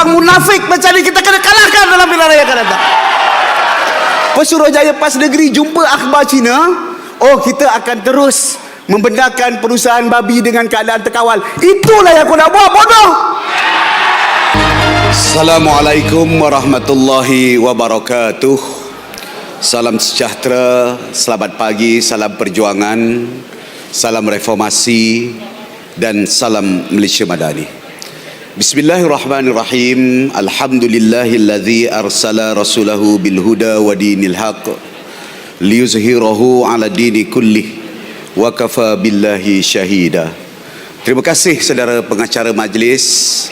orang munafik macam ni kita kena kalahkan dalam pilihan raya akan datang. Pesuruhjaya PAS Negeri jumpa akhbar Cina. Oh, kita akan terus membenarkan perusahaan babi dengan keadaan terkawal. Itulah yang aku nak buat, bodoh. Assalamualaikum warahmatullahi wabarakatuh. Salam sejahtera, selamat pagi, salam perjuangan, salam reformasi dan salam Malaysia Madani. Bismillahirrahmanirrahim. Alhamdulillahilladzi arsala rasulahu bil huda wa dinil haq liyuzhirahu ala dini kullih wa kafa billahi syahida. Terima kasih saudara pengacara majlis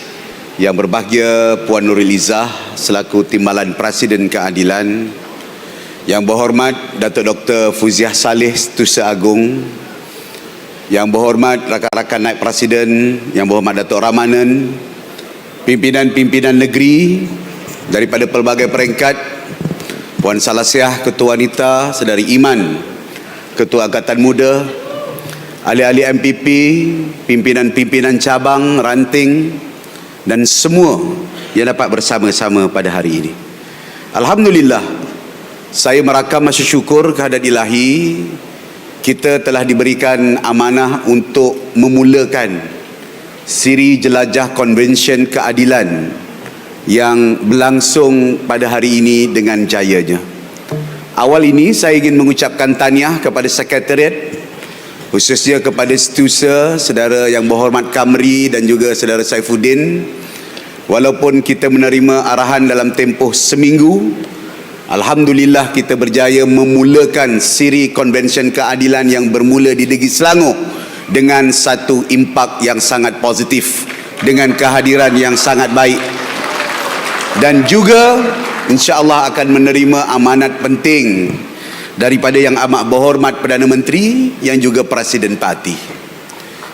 yang berbahagia Puan Nuril Izzah selaku Timbalan Presiden Keadilan yang berhormat Datuk Dr. Fuziah Saleh Tusa Agung yang berhormat rakan-rakan naik Presiden yang berhormat Datuk Ramanan pimpinan-pimpinan negeri daripada pelbagai peringkat Puan Salasiah Ketua Wanita Sedari Iman Ketua Angkatan Muda ahli-ahli MPP pimpinan-pimpinan cabang ranting dan semua yang dapat bersama-sama pada hari ini. Alhamdulillah, saya merakam masa syukur kehadrat ilahi kita telah diberikan amanah untuk memulakan siri jelajah konvensyen keadilan yang berlangsung pada hari ini dengan jayanya. Awal ini saya ingin mengucapkan tahniah kepada sekretariat khususnya kepada Stusa, saudara yang berhormat Kamri dan juga saudara Saifuddin walaupun kita menerima arahan dalam tempoh seminggu Alhamdulillah kita berjaya memulakan siri konvensyen keadilan yang bermula di Negeri Selangor dengan satu impak yang sangat positif dengan kehadiran yang sangat baik dan juga insya-Allah akan menerima amanat penting daripada yang amat berhormat Perdana Menteri yang juga Presiden Parti.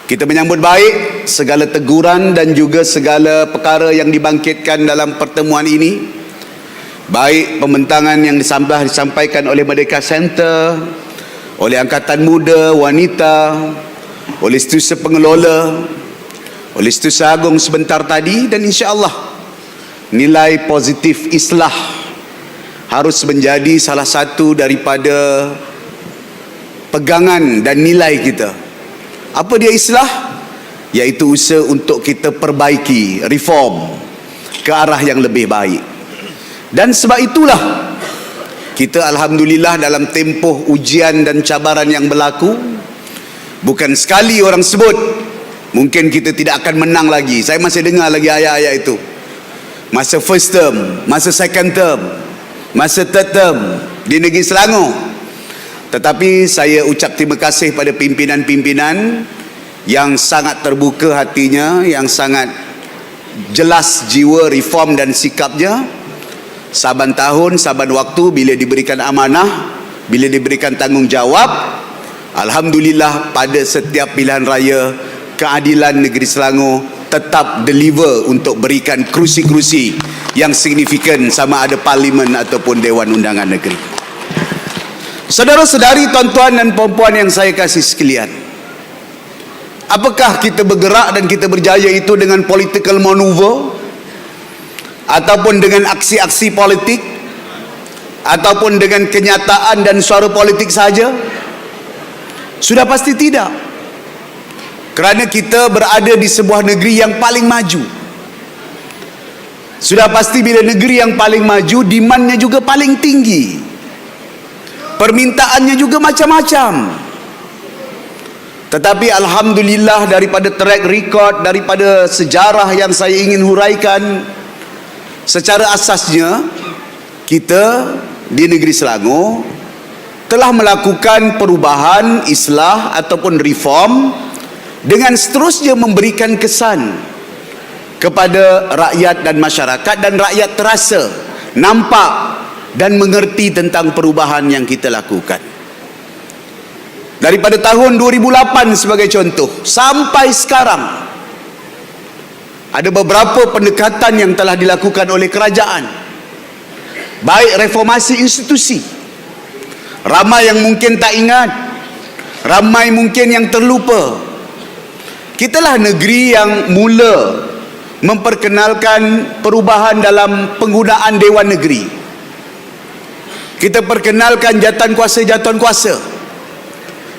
Kita menyambut baik segala teguran dan juga segala perkara yang dibangkitkan dalam pertemuan ini. Baik pembentangan yang disampaikan oleh Merdeka Center, oleh Angkatan Muda, Wanita, oleh Setusa Pengelola, oleh Setusa Agung sebentar tadi dan insya-Allah nilai positif islah harus menjadi salah satu daripada pegangan dan nilai kita. Apa dia islah? Yaitu usaha untuk kita perbaiki, reform ke arah yang lebih baik. Dan sebab itulah kita alhamdulillah dalam tempoh ujian dan cabaran yang berlaku bukan sekali orang sebut mungkin kita tidak akan menang lagi. Saya masih dengar lagi ayat-ayat itu. Masa first term, masa second term, masa third term di negeri Selangor. Tetapi saya ucap terima kasih pada pimpinan-pimpinan yang sangat terbuka hatinya, yang sangat jelas jiwa reform dan sikapnya. Saban tahun, saban waktu bila diberikan amanah, bila diberikan tanggungjawab, alhamdulillah pada setiap pilihan raya keadilan negeri Selangor tetap deliver untuk berikan kerusi-kerusi yang signifikan sama ada parlimen ataupun Dewan Undangan Negeri. Saudara-saudari, tuan-tuan dan puan-puan yang saya kasih sekalian. Apakah kita bergerak dan kita berjaya itu dengan political maneuver ataupun dengan aksi-aksi politik ataupun dengan kenyataan dan suara politik saja? Sudah pasti tidak. Kerana kita berada di sebuah negeri yang paling maju. Sudah pasti bila negeri yang paling maju demandnya juga paling tinggi. Permintaannya juga macam-macam. Tetapi Alhamdulillah daripada track record daripada sejarah yang saya ingin huraikan secara asasnya kita di negeri Selangor telah melakukan perubahan islah ataupun reform dengan seterusnya memberikan kesan kepada rakyat dan masyarakat dan rakyat terasa nampak dan mengerti tentang perubahan yang kita lakukan. Daripada tahun 2008 sebagai contoh sampai sekarang ada beberapa pendekatan yang telah dilakukan oleh kerajaan baik reformasi institusi ramai yang mungkin tak ingat ramai mungkin yang terlupa Kitalah negeri yang mula memperkenalkan perubahan dalam penggunaan Dewan Negeri. Kita perkenalkan jatuhan kuasa-jatuhan kuasa.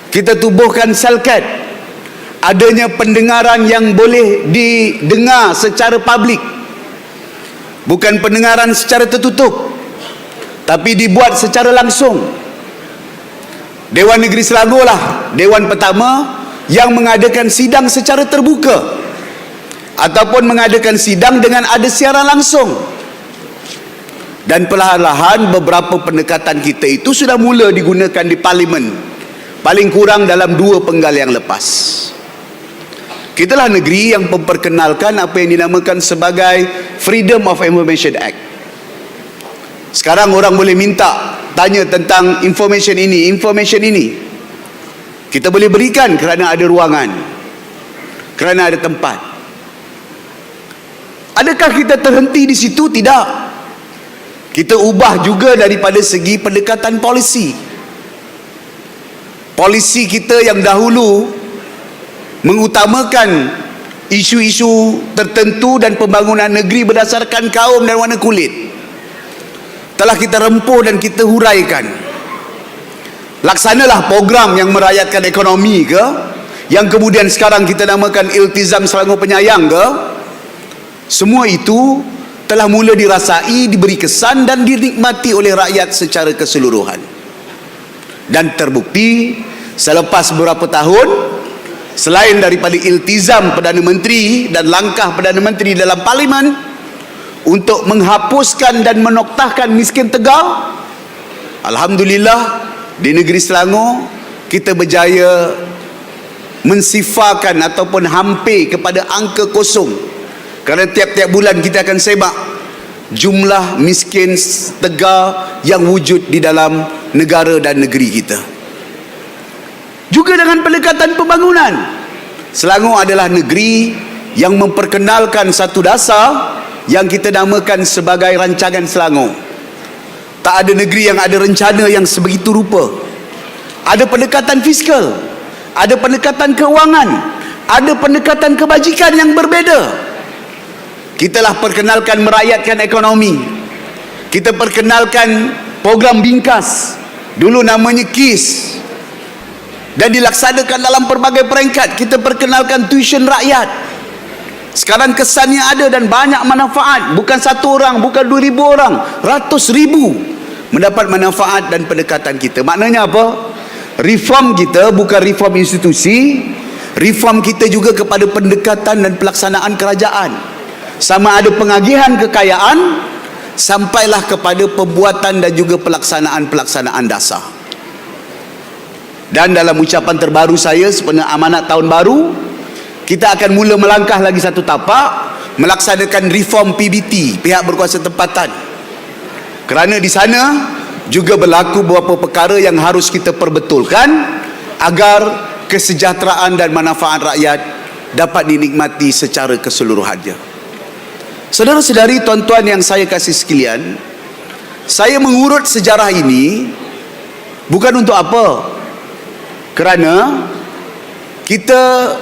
Kita tubuhkan selkat. Adanya pendengaran yang boleh didengar secara publik. Bukan pendengaran secara tertutup. Tapi dibuat secara langsung. Dewan Negeri Selangor lah Dewan pertama yang mengadakan sidang secara terbuka ataupun mengadakan sidang dengan ada siaran langsung. Dan perlahan-lahan beberapa pendekatan kita itu sudah mula digunakan di parlimen paling kurang dalam dua penggal yang lepas. Kitalah negeri yang memperkenalkan apa yang dinamakan sebagai Freedom of Information Act. Sekarang orang boleh minta tanya tentang information ini information ini kita boleh berikan kerana ada ruangan kerana ada tempat Adakah kita terhenti di situ? Tidak. Kita ubah juga daripada segi pendekatan polisi. Polisi kita yang dahulu mengutamakan isu-isu tertentu dan pembangunan negeri berdasarkan kaum dan warna kulit. Telah kita rempuh dan kita huraikan. Laksanalah program yang merakyatkan ekonomi ke, yang kemudian sekarang kita namakan Iltizam Selangor Penyayang ke, semua itu telah mula dirasai, diberi kesan dan dinikmati oleh rakyat secara keseluruhan. Dan terbukti selepas beberapa tahun selain daripada iltizam Perdana Menteri dan langkah Perdana Menteri dalam parlimen untuk menghapuskan dan menoktahkan miskin tegal Alhamdulillah di negeri Selangor kita berjaya mensifakan ataupun hampir kepada angka kosong kerana tiap-tiap bulan kita akan sebak jumlah miskin tegar yang wujud di dalam negara dan negeri kita. Juga dengan pendekatan pembangunan. Selangor adalah negeri yang memperkenalkan satu dasar yang kita namakan sebagai rancangan Selangor. Tak ada negeri yang ada rencana yang sebegitu rupa. Ada pendekatan fiskal, ada pendekatan keuangan, ada pendekatan kebajikan yang berbeza. Kita lah perkenalkan merakyatkan ekonomi. Kita perkenalkan program bingkas. Dulu namanya KIS. Dan dilaksanakan dalam pelbagai peringkat. Kita perkenalkan tuition rakyat. Sekarang kesannya ada dan banyak manfaat. Bukan satu orang, bukan dua ribu orang. Ratus ribu mendapat manfaat dan pendekatan kita. Maknanya apa? Reform kita bukan reform institusi. Reform kita juga kepada pendekatan dan pelaksanaan kerajaan sama ada pengagihan kekayaan sampailah kepada pembuatan dan juga pelaksanaan-pelaksanaan dasar dan dalam ucapan terbaru saya sepenuhnya amanat tahun baru kita akan mula melangkah lagi satu tapak melaksanakan reform PBT pihak berkuasa tempatan kerana di sana juga berlaku beberapa perkara yang harus kita perbetulkan agar kesejahteraan dan manfaat rakyat dapat dinikmati secara keseluruhannya. Saudara-saudari tuan-tuan yang saya kasih sekalian, saya mengurut sejarah ini bukan untuk apa? Kerana kita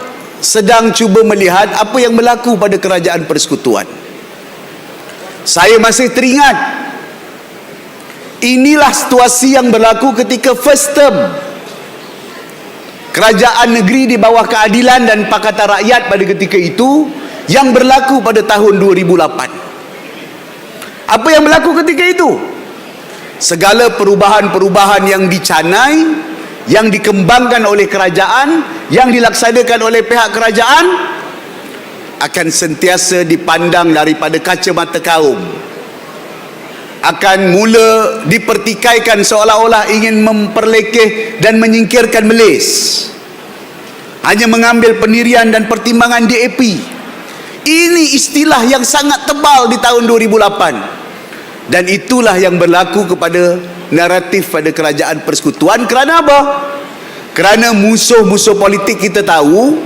sedang cuba melihat apa yang berlaku pada kerajaan persekutuan. Saya masih teringat inilah situasi yang berlaku ketika first term kerajaan negeri di bawah keadilan dan pakatan rakyat pada ketika itu yang berlaku pada tahun 2008 apa yang berlaku ketika itu segala perubahan-perubahan yang dicanai yang dikembangkan oleh kerajaan yang dilaksanakan oleh pihak kerajaan akan sentiasa dipandang daripada kacamata kaum. Akan mula dipertikaikan seolah-olah ingin memperlekeh dan menyingkirkan melis. Hanya mengambil pendirian dan pertimbangan DAP ini istilah yang sangat tebal di tahun 2008. Dan itulah yang berlaku kepada naratif pada kerajaan persekutuan. Kerana apa? Kerana musuh-musuh politik kita tahu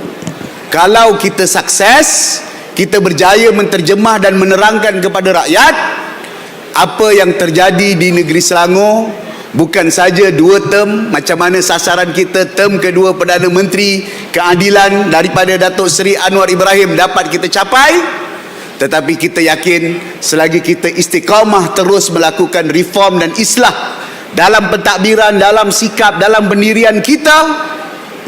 kalau kita sukses, kita berjaya menterjemah dan menerangkan kepada rakyat apa yang terjadi di negeri Selangor bukan saja dua term macam mana sasaran kita term kedua Perdana Menteri keadilan daripada Datuk Seri Anwar Ibrahim dapat kita capai Tetapi kita yakin selagi kita istiqamah terus melakukan reform dan islah dalam pentadbiran, dalam sikap, dalam pendirian kita,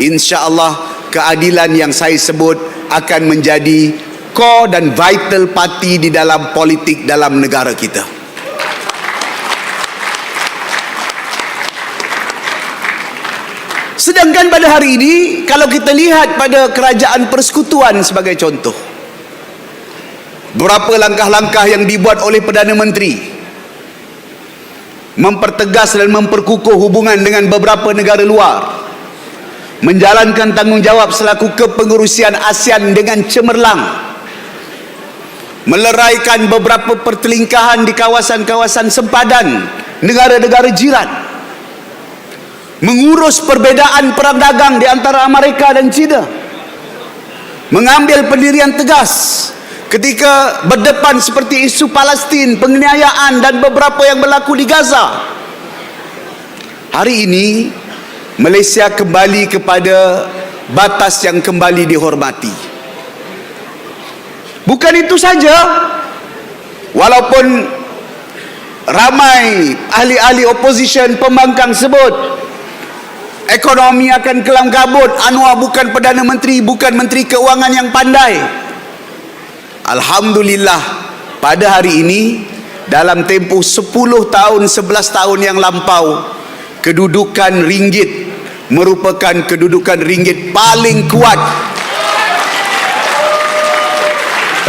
insya-Allah keadilan yang saya sebut akan menjadi core dan vital parti di dalam politik dalam negara kita. Sedangkan pada hari ini kalau kita lihat pada kerajaan persekutuan sebagai contoh berapa langkah-langkah yang dibuat oleh Perdana Menteri? Mempertegas dan memperkukuh hubungan dengan beberapa negara luar. Menjalankan tanggungjawab selaku kepengurusian ASEAN dengan cemerlang. Meleraikan beberapa pertelingkahan di kawasan-kawasan sempadan negara-negara jiran. Mengurus perbedaan perang dagang di antara Amerika dan China. Mengambil pendirian tegas ketika berdepan seperti isu Palestin, penganiayaan dan beberapa yang berlaku di Gaza hari ini Malaysia kembali kepada batas yang kembali dihormati. Bukan itu saja walaupun ramai ahli-ahli opposition pembangkang sebut ekonomi akan kelam kabut Anwar bukan Perdana Menteri bukan Menteri Keuangan yang pandai Alhamdulillah pada hari ini dalam tempoh 10 tahun 11 tahun yang lampau kedudukan ringgit merupakan kedudukan ringgit paling kuat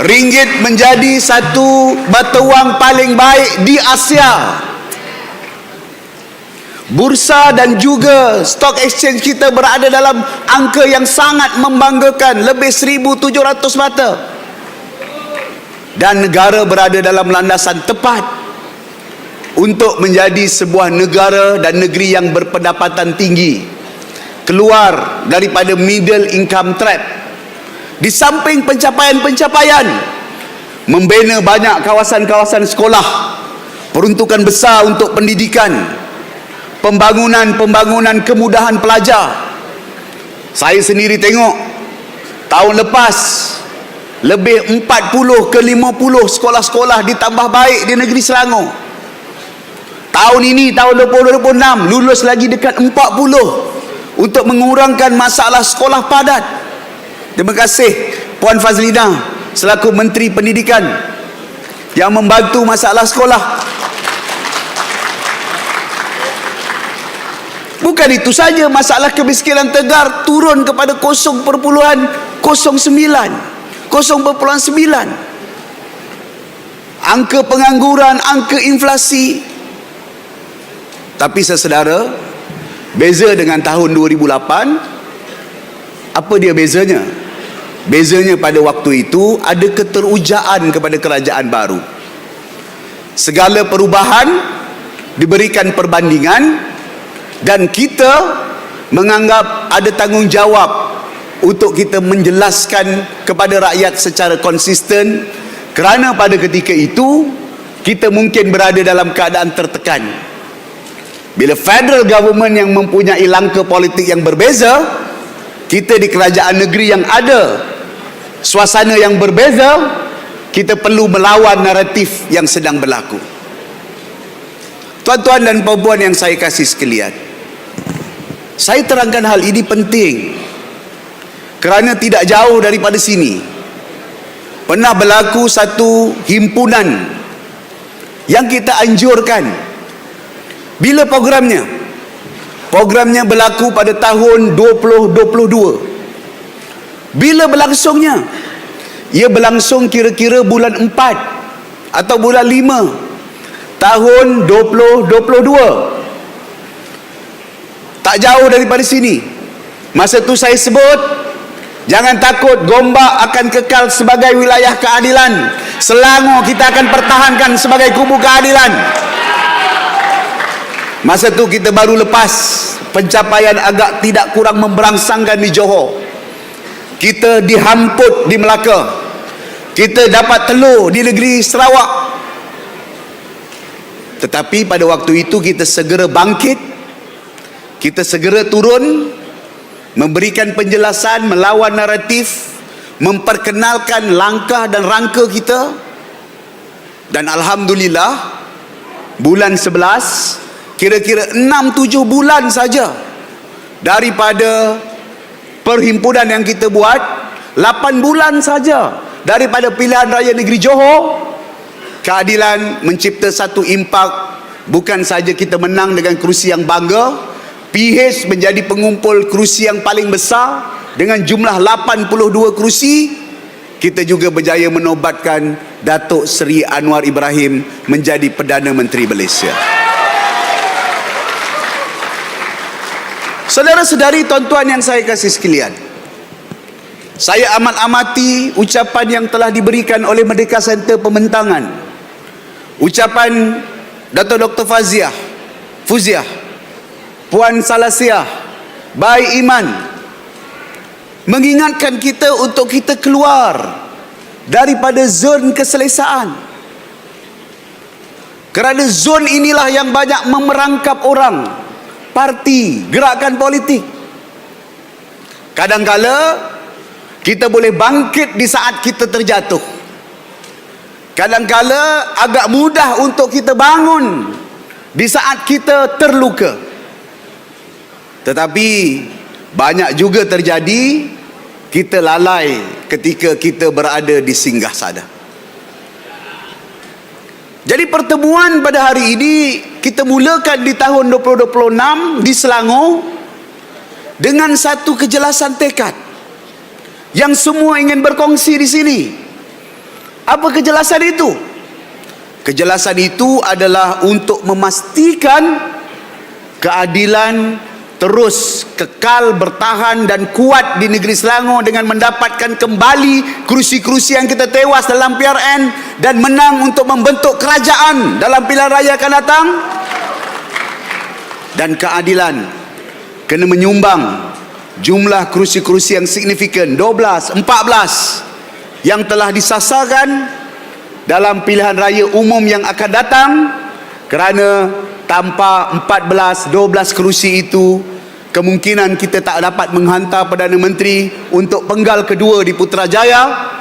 ringgit menjadi satu mata wang paling baik di Asia Bursa dan juga stock exchange kita berada dalam angka yang sangat membanggakan lebih 1700 mata. Dan negara berada dalam landasan tepat untuk menjadi sebuah negara dan negeri yang berpendapatan tinggi. Keluar daripada middle income trap. Di samping pencapaian-pencapaian membina banyak kawasan-kawasan sekolah, peruntukan besar untuk pendidikan, pembangunan-pembangunan kemudahan pelajar. Saya sendiri tengok tahun lepas lebih 40 ke 50 sekolah-sekolah ditambah baik di negeri Selangor. Tahun ini tahun 2026 lulus lagi dekat 40 untuk mengurangkan masalah sekolah padat. Terima kasih Puan Fazlina selaku Menteri Pendidikan yang membantu masalah sekolah. Bukan itu saja masalah kemiskinan tegar turun kepada 0.09 0.9 angka pengangguran angka inflasi tapi sesedara beza dengan tahun 2008 apa dia bezanya bezanya pada waktu itu ada keterujaan kepada kerajaan baru segala perubahan diberikan perbandingan dan kita menganggap ada tanggungjawab untuk kita menjelaskan kepada rakyat secara konsisten kerana pada ketika itu kita mungkin berada dalam keadaan tertekan. Bila federal government yang mempunyai langkah politik yang berbeza kita di kerajaan negeri yang ada suasana yang berbeza kita perlu melawan naratif yang sedang berlaku. Tuan-tuan dan puan-puan yang saya kasih sekalian saya terangkan hal ini penting kerana tidak jauh daripada sini pernah berlaku satu himpunan yang kita anjurkan. Bila programnya? Programnya berlaku pada tahun 2022 bila berlangsungnya? Ia berlangsung kira-kira bulan 4 atau bulan 5 tahun 2022 tak jauh daripada sini. Masa tu saya sebut jangan takut Gombak akan kekal sebagai wilayah keadilan. Selangor kita akan pertahankan sebagai kubu keadilan. Masa tu kita baru lepas pencapaian agak tidak kurang memberangsangkan di Johor. Kita dihamput di Melaka. Kita dapat telur di negeri Sarawak. Tetapi pada waktu itu kita segera bangkit. Kita segera turun memberikan penjelasan melawan naratif memperkenalkan langkah dan rangka kita. Dan Alhamdulillah bulan 11 kira-kira 6-7 bulan saja daripada perhimpunan yang kita buat 8 bulan saja daripada pilihan raya negeri Johor keadilan mencipta satu impak. Bukan saja kita menang dengan kerusi yang bangga PH menjadi pengumpul kerusi yang paling besar dengan jumlah 82 kerusi kita juga berjaya menobatkan Datuk Seri Anwar Ibrahim menjadi Perdana Menteri Malaysia. Saudara-saudari tuan-tuan yang saya kasih sekalian. Saya amat amati ucapan yang telah diberikan oleh Merdeka Center Pementangan. Ucapan Datuk Dr. Faziah, Fuziah, Puan Salasiah, Bai Iman, mengingatkan kita untuk kita keluar daripada zon keselesaan. Kerana zon inilah yang banyak memerangkap orang parti, gerakan politik. Kadangkala kita boleh bangkit di saat kita terjatuh. Kadangkala agak mudah untuk kita bangun di saat kita terluka tetapi banyak juga terjadi kita lalai ketika kita berada di singgah sana. Jadi pertemuan pada hari ini kita mulakan di tahun 2026 di Selangor dengan satu kejelasan tekad yang semua ingin berkongsi di sini. Apa kejelasan itu? Kejelasan itu adalah untuk memastikan keadilan terus kekal bertahan dan kuat di negeri Selangor dengan mendapatkan kembali kerusi-kerusi yang kita tewas dalam PRN dan menang untuk membentuk kerajaan dalam pilihan raya akan datang. Dan keadilan kena menyumbang jumlah kerusi-kerusi yang signifikan 12, 14 yang telah disasarkan dalam pilihan raya umum yang akan datang kerana tanpa 14 12 kerusi itu kemungkinan kita tak dapat menghantar Perdana Menteri untuk penggal kedua di Putrajaya.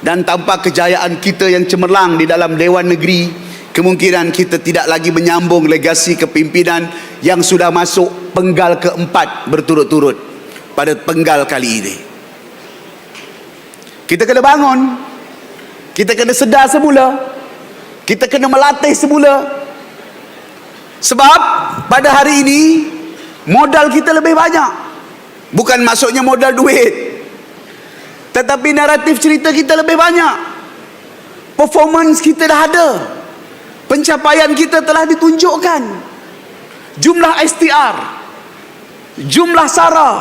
Dan tanpa kejayaan kita yang cemerlang di dalam Dewan Negeri kemungkinan kita tidak lagi menyambung legasi kepimpinan yang sudah masuk penggal keempat berturut-turut pada penggal kali ini. Kita kena bangun. Kita kena sedar semula. Kita kena melatih semula. Sebab pada hari ini modal kita lebih banyak. Bukan maksudnya modal duit. Tetapi naratif cerita kita lebih banyak. Performance kita dah ada. Pencapaian kita telah ditunjukkan. Jumlah STR. Jumlah SARA.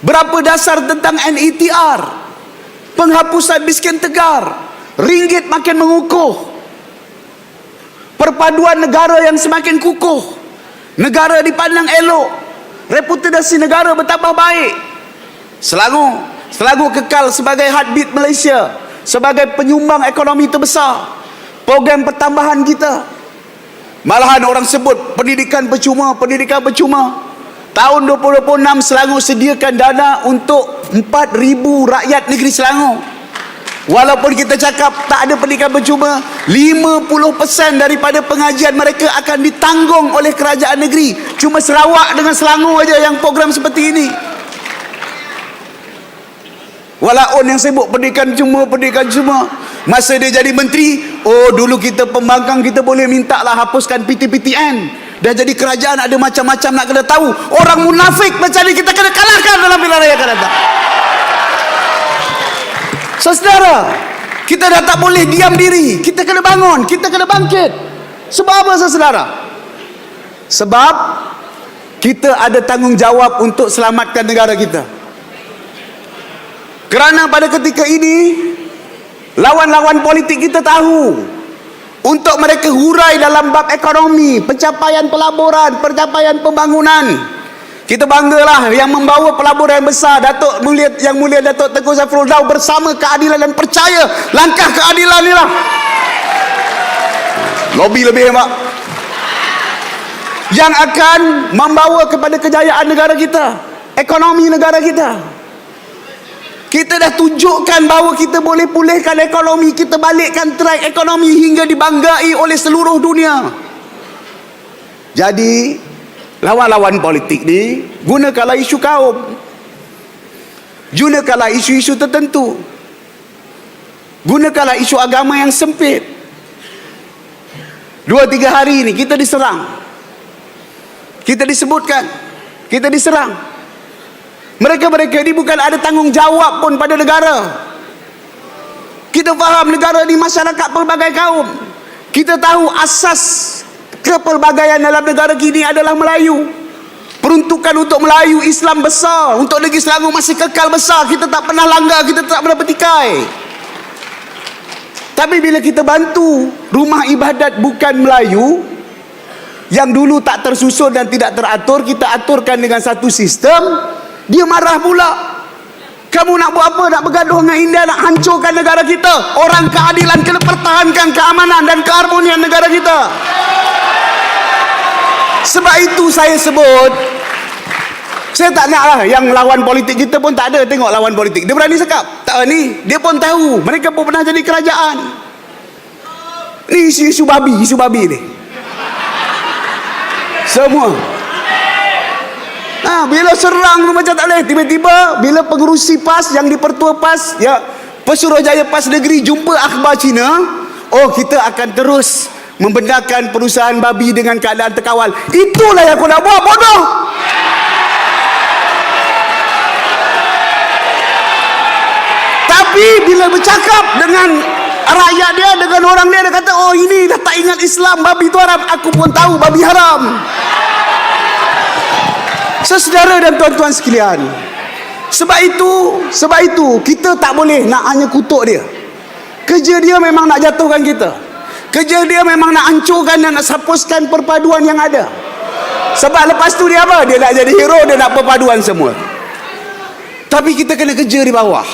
Berapa dasar tentang NETR. Penghapusan miskin tegar. Ringgit makin mengukuh perpaduan negara yang semakin kukuh negara dipandang elok. Reputasi negara bertambah baik. Selangor Selangor kekal sebagai heartbeat Malaysia sebagai penyumbang ekonomi terbesar. Program pertambahan kita. Malahan orang sebut pendidikan percuma pendidikan percuma. Tahun 2026 Selangor sediakan dana untuk 4,000 rakyat negeri Selangor Walaupun kita cakap tak ada pendidikan percuma 50% daripada pengajian mereka akan ditanggung oleh kerajaan negeri. Cuma Sarawak dengan Selangor aja yang program seperti ini. Walaupun yang sibuk pendidikan cuma pendidikan cuma Masa dia jadi menteri Oh dulu kita pembangkang kita boleh minta lah hapuskan PTPTN Dah jadi kerajaan ada macam-macam nak kena tahu. Orang munafik macam ni kita kena kalahkan dalam pilihan raya datang Saudara, kita dah tak boleh diam diri. Kita kena bangun, kita kena bangkit. Sebab apa saudara? Sebab kita ada tanggungjawab untuk selamatkan negara kita. Kerana pada ketika ini lawan-lawan politik kita tahu untuk mereka hurai dalam bab ekonomi, pencapaian pelaburan, pencapaian pembangunan, kita banggalah yang membawa pelaburan yang besar Datuk Mulia yang mulia Datuk Tengku Zafrul Dau bersama keadilan dan percaya langkah keadilan inilah. Lobby lebih hebat. Yang akan membawa kepada kejayaan negara kita, ekonomi negara kita. Kita dah tunjukkan bahawa kita boleh pulihkan ekonomi, kita balikkan track ekonomi hingga dibanggai oleh seluruh dunia. Jadi, lawan-lawan politik ni gunakanlah isu kaum. Gunakanlah isu-isu tertentu. Gunakanlah isu agama yang sempit. Dua tiga hari ini kita diserang. Kita disebutkan. Kita diserang. Mereka-mereka ini bukan ada tanggungjawab pun pada negara. Kita faham negara ini masyarakat pelbagai kaum. Kita tahu asas kepelbagaian dalam negara kini adalah Melayu. Peruntukan untuk Melayu Islam besar. Untuk negeri Selangor masih kekal besar. Kita tak pernah langgar, kita tak pernah bertikai. Tapi bila kita bantu rumah ibadat bukan Melayu, yang dulu tak tersusun dan tidak teratur, kita aturkan dengan satu sistem, dia marah pula. Kamu nak buat apa? Nak bergaduh dengan India, nak hancurkan negara kita. Orang keadilan kena pertahankan keamanan dan keharmonian negara kita. Sebab itu saya sebut saya tak nak lah yang lawan politik kita pun tak ada tengok lawan politik. Dia berani cakap. Tak ni, dia pun tahu. Mereka pun pernah jadi kerajaan. Ni isu-isu babi, isu babi ni. Semua. Ha, bila serang tu macam tak boleh. Tiba-tiba bila pengurusi PAS yang dipertua PAS, ya, Pesuruhjaya PAS Negeri jumpa akhbar Cina, oh kita akan terus membenarkan perusahaan babi dengan keadaan terkawal. Itulah yang aku nak buat, bodoh! Tapi bila bercakap dengan rakyat dia, dengan orang dia, dia kata, oh ini dah tak ingat Islam, babi itu haram. Aku pun tahu babi haram. Sesedara dan tuan-tuan sekalian. Sebab itu, sebab itu kita tak boleh nak hanya kutuk dia. Kerja dia memang nak jatuhkan kita. Kerja dia memang nak hancurkan dan nak sapuskan perpaduan yang ada. Sebab lepas tu dia apa? Dia nak jadi hero, dia nak perpaduan semua. Tapi kita kena kerja di bawah.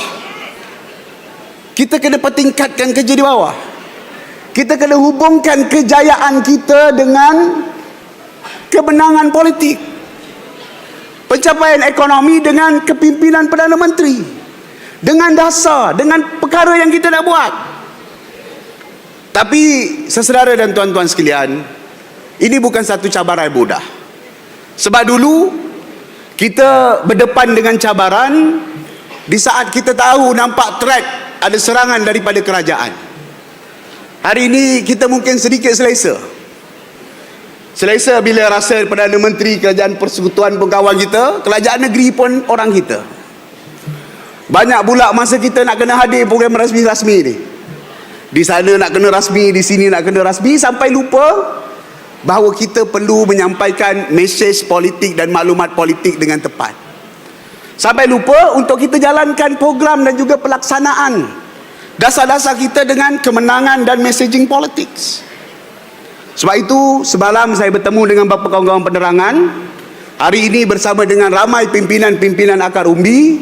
Kita kena pertingkatkan kerja di bawah. Kita kena hubungkan kejayaan kita dengan kemenangan politik pencapaian ekonomi dengan kepimpinan Perdana Menteri dengan dasar dengan perkara yang kita nak buat tapi sesedara dan tuan-tuan sekalian ini bukan satu cabaran mudah sebab dulu kita berdepan dengan cabaran di saat kita tahu nampak threat ada serangan daripada kerajaan hari ini kita mungkin sedikit selesa Selesa bila rasa Perdana Menteri Kerajaan Persekutuan pun kawan kita, kerajaan negeri pun orang kita. Banyak pula masa kita nak kena hadir program rasmi-rasmi ni. Di sana nak kena rasmi, di sini nak kena rasmi sampai lupa bahawa kita perlu menyampaikan mesej politik dan maklumat politik dengan tepat. Sampai lupa untuk kita jalankan program dan juga pelaksanaan dasar-dasar kita dengan kemenangan dan messaging politics. Sebab itu semalam saya bertemu dengan beberapa kawan-kawan penerangan Hari ini bersama dengan ramai pimpinan-pimpinan akar umbi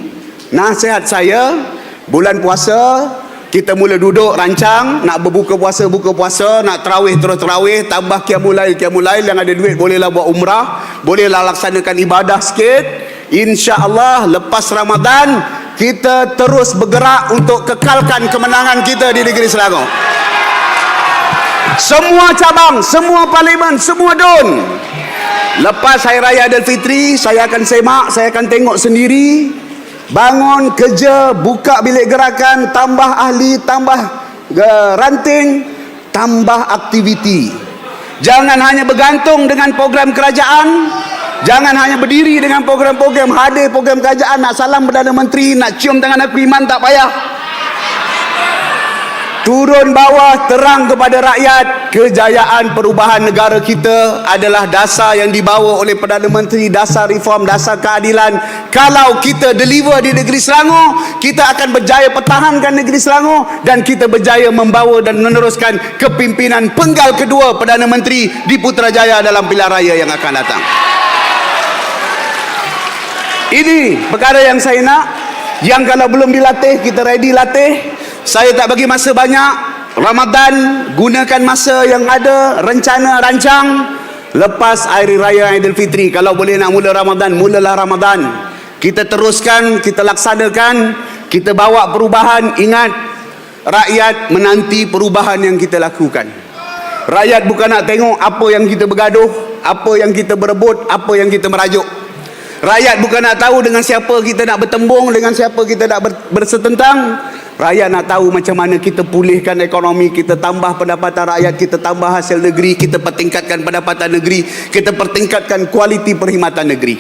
Nasihat saya Bulan puasa Kita mula duduk rancang Nak berbuka puasa, buka puasa Nak terawih, terus terawih Tambah kiamulai, kiamulai Yang ada duit bolehlah buat umrah Bolehlah laksanakan ibadah sikit InsyaAllah lepas Ramadan Kita terus bergerak Untuk kekalkan kemenangan kita di negeri Selangor semua cabang, semua parlimen, semua don. Lepas Hari Raya Aidilfitri, saya akan semak, saya akan tengok sendiri. Bangun kerja, buka bilik gerakan, tambah ahli, tambah uh, ranting, tambah aktiviti. Jangan hanya bergantung dengan program kerajaan, jangan hanya berdiri dengan program-program hadir program kerajaan nak salam Perdana Menteri, nak cium tangan aku iman tak payah turun bawah terang kepada rakyat. Kejayaan perubahan negara kita adalah dasar yang dibawa oleh Perdana Menteri dasar reform dasar keadilan. Kalau kita deliver di negeri Selangor kita akan berjaya pertahankan negeri Selangor dan kita berjaya membawa dan meneruskan kepimpinan penggal kedua Perdana Menteri di Putrajaya dalam pilihan raya yang akan datang. Ini perkara yang saya nak. Yang kalau belum dilatih kita ready latih saya tak bagi masa banyak Ramadan gunakan masa yang ada rencana rancang lepas hari raya Aidilfitri kalau boleh nak mula Ramadan mulalah Ramadan kita teruskan kita laksanakan Kita bawa perubahan, ingat rakyat menanti perubahan yang kita lakukan. Rakyat bukan nak tengok apa yang kita bergaduh, apa yang kita berebut, apa yang kita merajuk. Rakyat bukan nak tahu dengan siapa kita nak bertembung, dengan siapa kita nak ber- bersetentang. Rakyat nak tahu macam mana kita pulihkan ekonomi, kita tambah pendapatan rakyat, kita tambah hasil negeri, kita pertingkatkan pendapatan negeri, kita pertingkatkan kualiti perkhidmatan negeri.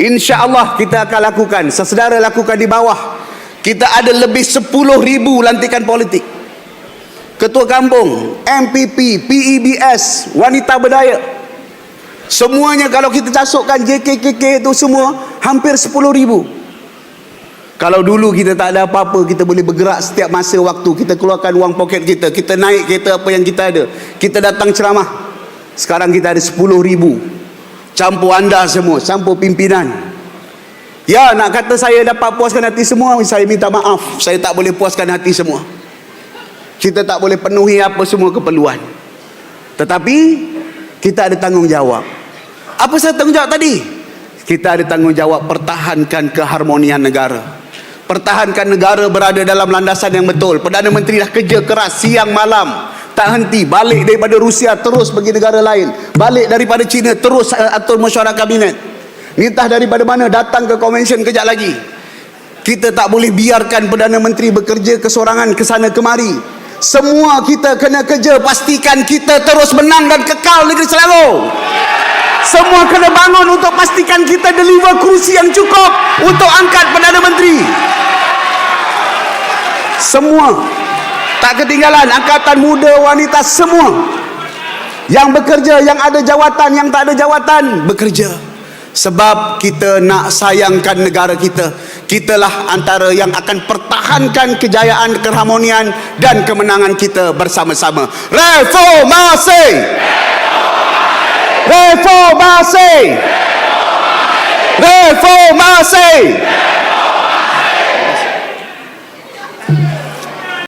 Insya Allah kita akan lakukan, sesedara lakukan di bawah. Kita ada lebih 10 ribu lantikan politik. Ketua Kampung, MPP, PEBS, wanita berdaya. Semuanya kalau kita casukkan JKKK itu semua hampir 10 ribu. Kalau dulu kita tak ada apa-apa, kita boleh bergerak setiap masa waktu. Kita keluarkan wang poket kita, kita naik kereta apa yang kita ada. Kita datang ceramah. Sekarang kita ada 10 ribu. Campur anda semua, campur pimpinan. Ya, nak kata saya dapat puaskan hati semua, saya minta maaf. Saya tak boleh puaskan hati semua. Kita tak boleh penuhi apa semua keperluan. Tetapi, kita ada tanggungjawab. Apa saya tanggungjawab tadi? Kita ada tanggungjawab pertahankan keharmonian negara. Pertahankan negara berada dalam landasan yang betul. Perdana Menteri dah kerja keras siang malam. Tak henti. Balik daripada Rusia terus pergi negara lain. Balik daripada China terus uh, atur mesyuarat kabinet. Nitah daripada mana datang ke konvensyen kejap lagi. Kita tak boleh biarkan Perdana Menteri bekerja kesorangan ke sana kemari. Semua kita kena kerja pastikan kita terus menang dan kekal negeri Selangor. Semua kena bangun untuk pastikan kita deliver kerusi yang cukup untuk angkat Perdana Menteri. Semua. Tak ketinggalan angkatan muda wanita semua. Yang bekerja yang ada jawatan yang tak ada jawatan bekerja. Sebab kita nak sayangkan negara kita. Kitalah antara yang akan pertahankan kejayaan keharmonian dan kemenangan kita bersama-sama. Reformasi reformasi Therefore, my say. Therefore, my say.